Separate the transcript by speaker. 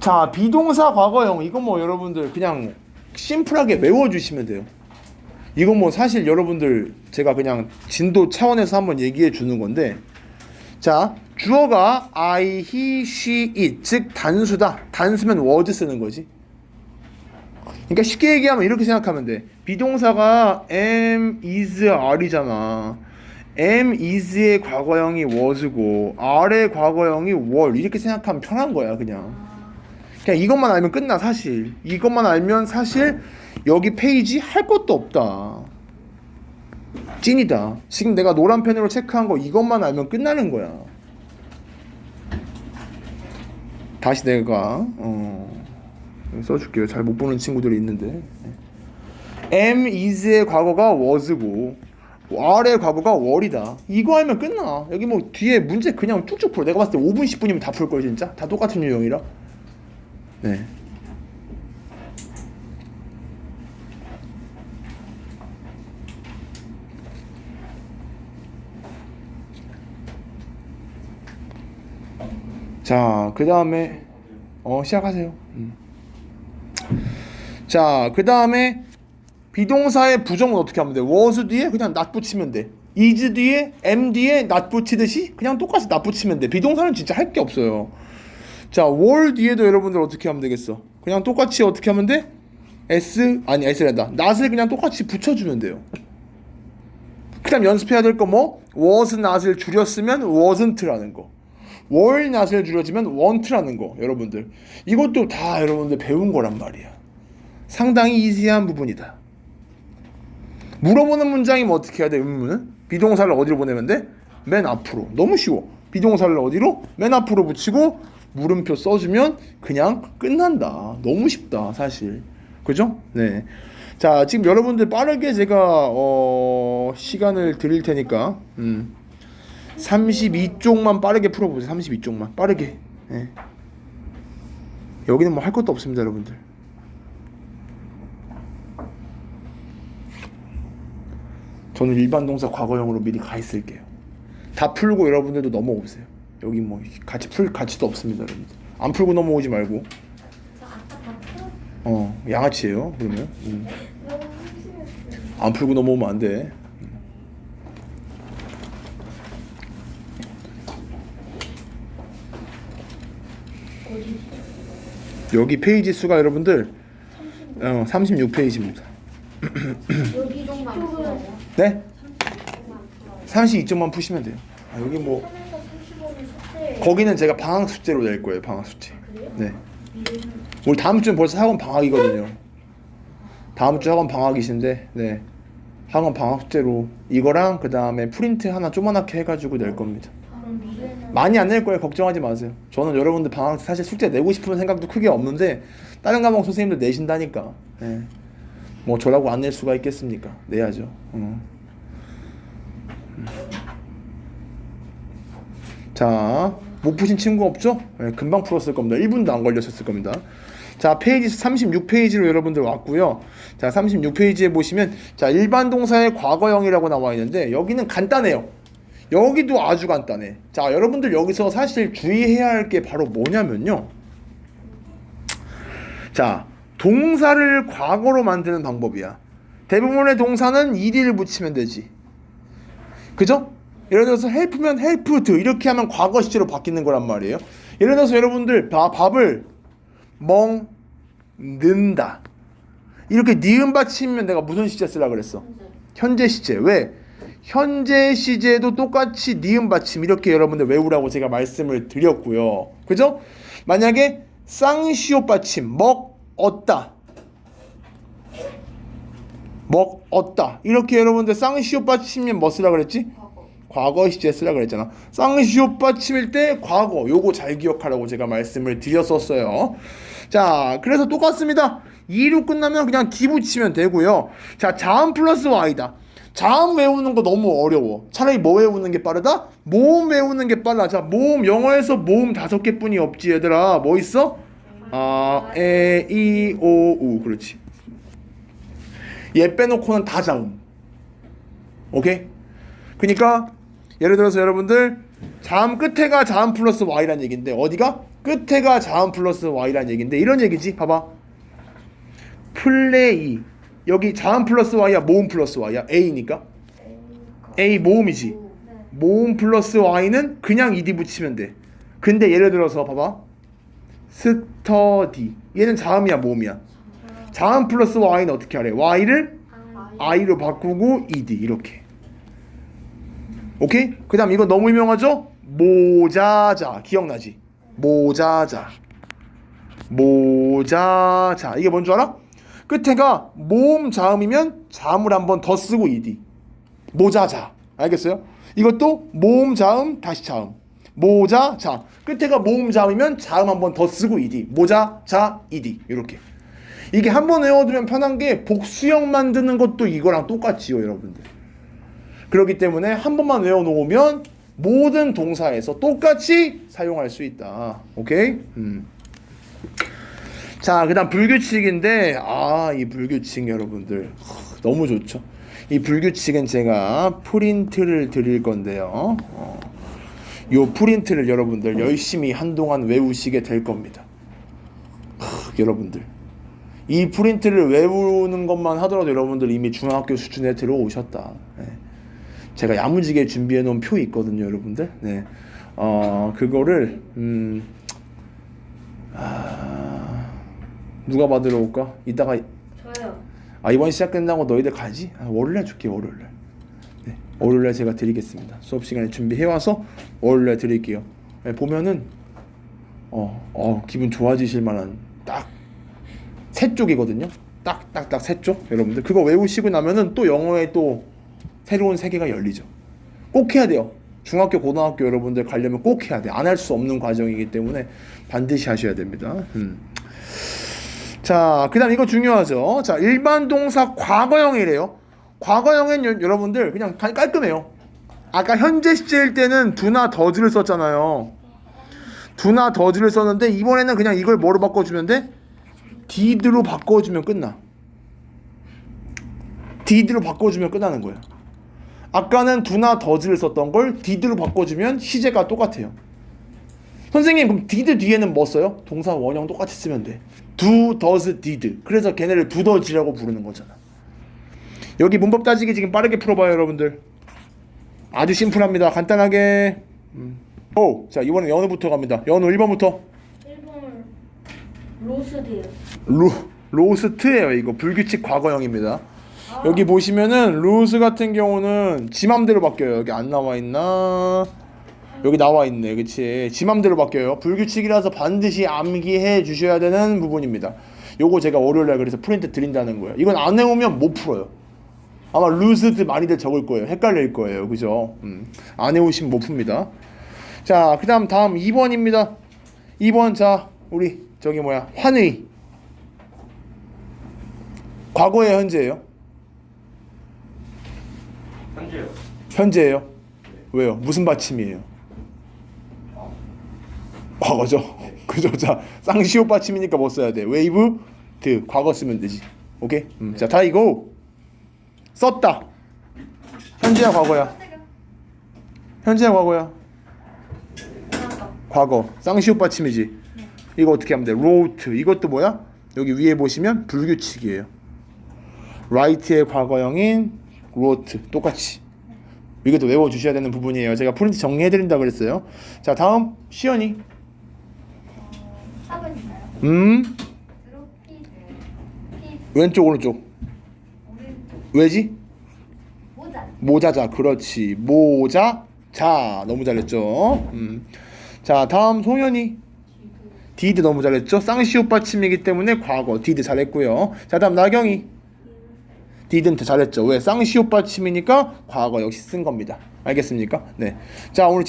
Speaker 1: 자, 비동사 과거형. 이거 뭐 여러분들 그냥 심플하게 외워주시면 돼요. 이거 뭐 사실 여러분들 제가 그냥 진도 차원에서 한번 얘기해 주는 건데 자 주어가 I, he, she, it 즉 단수다. 단수면 was 쓰는 거지. 그러니까 쉽게 얘기하면 이렇게 생각하면 돼. 비동사가 am, is, are이잖아. am, is의 과거형이 was고 are의 과거형이 were 이렇게 생각하면 편한 거야 그냥 그냥 이것만 알면 끝나 사실. 이것만 알면 사실 여기 페이지 할 것도 없다. 찐이다. 지금 내가 노란 펜으로 체크한 거 이것만 알면 끝나는 거야. 다시 내가 어, 써줄게요. 잘 못 보는 친구들이 있는데. Am, is의 과거가 was고 are의 과거가 were이다. 이거 알면 끝나. 여기 뭐 뒤에 문제 그냥 쭉쭉 풀어. 내가 봤을 때 5분 10분이면 다풀걸 진짜? 다 똑같은 유형이라 네. 자, 그 다음에 어 시작하세요. 음. 자, 그 다음에 비동사의 부정은 어떻게 하면 돼? was 뒤에 그냥 not 붙이면 돼. is 뒤에 am 뒤에 not 붙이듯이 그냥 똑같이 not 붙이면 돼. 비동사는 진짜 할 게 없어요. 자, were 뒤에도 여러분들 어떻게 하면 되겠어? 그냥 똑같이 어떻게 하면 돼? s 아니 s란다. not을 그냥 똑같이 붙여주면 돼요. 그다음 연습해야 될 거 뭐? was not을 줄였으면 wasn't라는 거. were not을 줄여주면 won't라는 거. 여러분들 이것도 다 여러분들 배운 거란 말이야. 상당히 이지한 부분이다. 물어보는 문장이면 뭐 어떻게 해야 돼? 의문은 비동사를 어디로 보내면 돼? 맨 앞으로. 너무 쉬워. 비동사를 어디로? 맨 앞으로 붙이고 물음표 써주면 그냥 끝난다. 너무 쉽다, 사실. 그죠? 네. 자, 지금 여러분들 빠르게 제가 어, 시간을 드릴 테니까 음. 32쪽만 빠르게 풀어보세요. 32쪽만 빠르게. 네. 여기는 뭐 할 것도 없습니다, 여러분들. 저는 일반 동사 과거형으로 미리 가 있을게요. 다 풀고 여러분들도 넘어오세요. 여기 뭐 같이 풀 가치도 없습니다, 여러분들. 안 풀고 넘어오지 말고.
Speaker 2: 어,
Speaker 1: 양아치예요. 그러면. 음. 안 풀고 넘어오면 안 돼. 여기 페이지 수가 여러분들 어, 36페이지입니다.
Speaker 2: 여기 좀만 풀어요.
Speaker 1: 네?
Speaker 2: 조금만 풀어요.
Speaker 1: 32점만 푸시면 돼요. 아, 여기 뭐
Speaker 2: 3에서 35는 숙제.
Speaker 1: 거기는 제가 방학 숙제로 낼 거예요. 방학 숙제. 네. 우리 다음 주는 벌써 학원 방학이거든요. 다음 주 학원 방학이신데, 네. 학원 방학 숙제로 이거랑 그 다음에 프린트 하나 조그맣게 해가지고 낼 겁니다. 많이 안 낼 거예요. 걱정하지 마세요. 저는 여러분들 방학 때 사실 숙제 내고 싶은 생각도 크게 없는데 다른 과목 선생님들 내신다니까. 네. 뭐 저라고 안 낼 수가 있겠습니까? 내야죠. 어. 음. 자, 못 푸신 친구 없죠? 네, 금방 풀었을 겁니다. 1분도 안 걸렸을 겁니다. 자, 페이지 36페이지로 여러분들 왔고요. 자, 36페이지에 보시면 자, 일반 동사의 과거형이라고 나와 있는데 여기는 간단해요. 여기도 아주 간단해. 자, 여러분들 여기서 사실 주의해야 할 게 바로 뭐냐면요. 자, 동사를 과거로 만드는 방법이야. 대부분의 동사는 ed를 붙이면 되지. 그죠? 예를 들어서 help면 helped 이렇게 하면 과거 시제로 바뀌는 거란 말이에요. 예를 들어서 여러분들 바, 밥을 먹는다. 이렇게 니은 받치면 내가 무슨 시제 쓰라 그랬어? 현재 시제. 왜? 현재 시제도 똑같이 니은 받침 이렇게 여러분들 외우라고 제가 말씀을 드렸고요. 그죠? 만약에 쌍시옷 받침 먹었다. 먹었다. 이렇게 여러분들 쌍시옷 받침이면 뭐 쓰라 그랬지? 과거. 시제 쓰라 그랬잖아. 쌍시옷 받침일 때 과거 요거 잘 기억하라고 제가 말씀을 드렸었어요. 자, 그래서 똑같습니다. 2로 끝나면 그냥 D 붙이면 되고요. 자, 자음 플러스 Y다. 자음 외우는 거 너무 어려워. 차라리 뭐 외우는 게 빠르다? 모음 외우는 게 빨라. 자, 모음 영어에서 모음 다섯 개뿐이 없지 얘들아. 뭐 있어? 아, 에, 이, 오, 우. 그렇지. 얘 빼놓고는 다 자음. 오케이? 그러니까 예를 들어서 여러분들 자음 끝에가 자음 플러스 y란 얘기인데 어디가 끝에가 자음 플러스 y라는 얘기인데 이런 얘기지. 봐봐. 플레이 여기 자음 플러스 y야 모음 플러스 y야 a니까 a 모음이지.
Speaker 2: 네.
Speaker 1: 모음 플러스 y는 그냥 ed 붙이면 돼. 근데 예를 들어서 봐봐. 스터디 얘는 자음이야 모음이야. 자음 플러스 y는 어떻게 하래? y를
Speaker 2: 아,
Speaker 1: i로 바꾸고 ed 이렇게. 오케이? 그 다음 이거 너무 유명하죠? 모자자. 기억나지? 모자자. 모자자. 이게 뭔 줄 알아? 끝에가 모음 자음이면 자음을 한 번 더 쓰고 ed 모자자. 알겠어요? 이것도 모음 자음 다시 자음. 모자 자. 끝에가 모음 자음이면 자음 한 번 더 쓰고 ed 모자자 ed 이렇게. 이게 한 번 외워두면 편한 게 복수형 만드는 것도 이거랑 똑같지요 여러분들 그렇기 때문에 한 번만 외워놓으면 모든 동사에서 똑같이 사용할 수 있다 오케이? 음. 자, 그 다음 불규칙인데 아, 이 불규칙 여러분들 하, 너무 좋죠. 이 불규칙은 제가 프린트를 드릴 건데요. 어, 요 프린트를 여러분들 열심히 한동안 외우시게 될 겁니다. 하, 여러분들 이 프린트를 외우는 것만 하더라도 여러분들 이미 중학교 수준에 들어오셨다. 네. 제가 야무지게 준비해 놓은 표 있거든요, 여러분들. 네. 어, 그거를 음 아, 누가 받으러 올까? 이따가
Speaker 2: 저요.
Speaker 1: 아 이번 시작 끝나고 너희들 가지? 아, 월요일날 줄게 월요일날. 네, 월요일날 제가 드리겠습니다. 수업 시간에 준비해 와서 월요일날 드릴게요. 네, 보면은 어, 어 기분 좋아지실 만한 딱 세 쪽이거든요. 딱 딱 딱 세 쪽. 여러분들 그거 외우시고 나면은 또 영어에 또 새로운 세계가 열리죠. 꼭 해야 돼요. 중학교, 고등학교 여러분들 가려면 꼭 해야 돼. 안 할 수 없는 과정이기 때문에 반드시 하셔야 됩니다. 음. 자, 그 다음 이거 중요하죠. 자, 일반 동사 과거형이래요. 과거형은 여, 여러분들 그냥 가- 깔끔해요. 아까 현재 시제일 때는 두나 더즈를 썼잖아요. 두나 더즈를 썼는데 이번에는 그냥 이걸 뭐로 바꿔주면 돼? did로 바꿔주면 끝나. did로 바꿔주면 끝나는 거예요. 아까는 두나 더즈를 썼던 걸 did로 바꿔주면 시제가 똑같아요. 선생님 그럼 did 뒤에는 뭐 써요? 동사 원형 똑같이 쓰면 돼. do, does, did. 그래서 걔네를 두더지라고 부르는 거잖아. 여기 문법 따지기 지금 빠르게 풀어봐요 여러분들. 아주 심플합니다. 간단하게. 음. 오, 자 이번엔 연우부터 갑니다. 연우 1번부터.
Speaker 2: 1번 로스디요.
Speaker 1: 로, 로스트예요 이거 불규칙 과거형입니다. 여기 보시면은 로스 같은 경우는 지 맘대로 바뀌어요. 여기 안 나와 있나? 여기 나와 있네. 그치? 지 맘대로 바뀌어요. 불규칙이라서 반드시 암기해 주셔야 되는 부분입니다. 요거 제가 월요일날 그래서 프린트 드린다는 거예요. 이건 안 해오면 못 풀어요. 아마 루스드 많이들 적을 거예요. 헷갈릴 거예요. 그죠? 음. 안 해오시면 못 풉니다. 자, 그 다음 다음 2번입니다. 2번 자, 우리 저기 뭐야 환의 과거의 현재예요?
Speaker 3: 현재요.
Speaker 1: 현재예요? 왜요? 무슨 받침이에요? 과거죠. 그죠? 자, 쌍시옷 받침이니까 뭐 써야 돼? 웨이브 드 과거 쓰면 되지. 오케이? 음, 자, 다 이거 썼다. 현재야 과거야? 현재야 과거야? 과거. 쌍시옷 받침이지. 이거 어떻게 하면 돼? wrote. 이것도 뭐야? 여기 위에 보시면 불규칙이에요. write의 과거형인 wrote 똑같이. 이것도 외워 주셔야 되는 부분이에요. 제가 프린트 정리해 드린다 그랬어요. 자, 다음 시연이.
Speaker 2: 4번인가요?
Speaker 1: 음, 왼쪽 오른쪽.
Speaker 2: 오른쪽.
Speaker 1: 왜지?
Speaker 2: 모자.
Speaker 1: 모자자. 그렇지. 모자. 자, 너무 잘했죠. 음. 자, 다음 송현이. 디드 너무 잘했죠. 쌍시옷 받침이기 때문에 과거 디드 잘했고요. 자, 다음 나경이. 더 잘했죠. 왜? 쌍시옷 받침이니까 과거 역시 쓴 겁니다. 알겠습니까? 네. 자, 오늘 진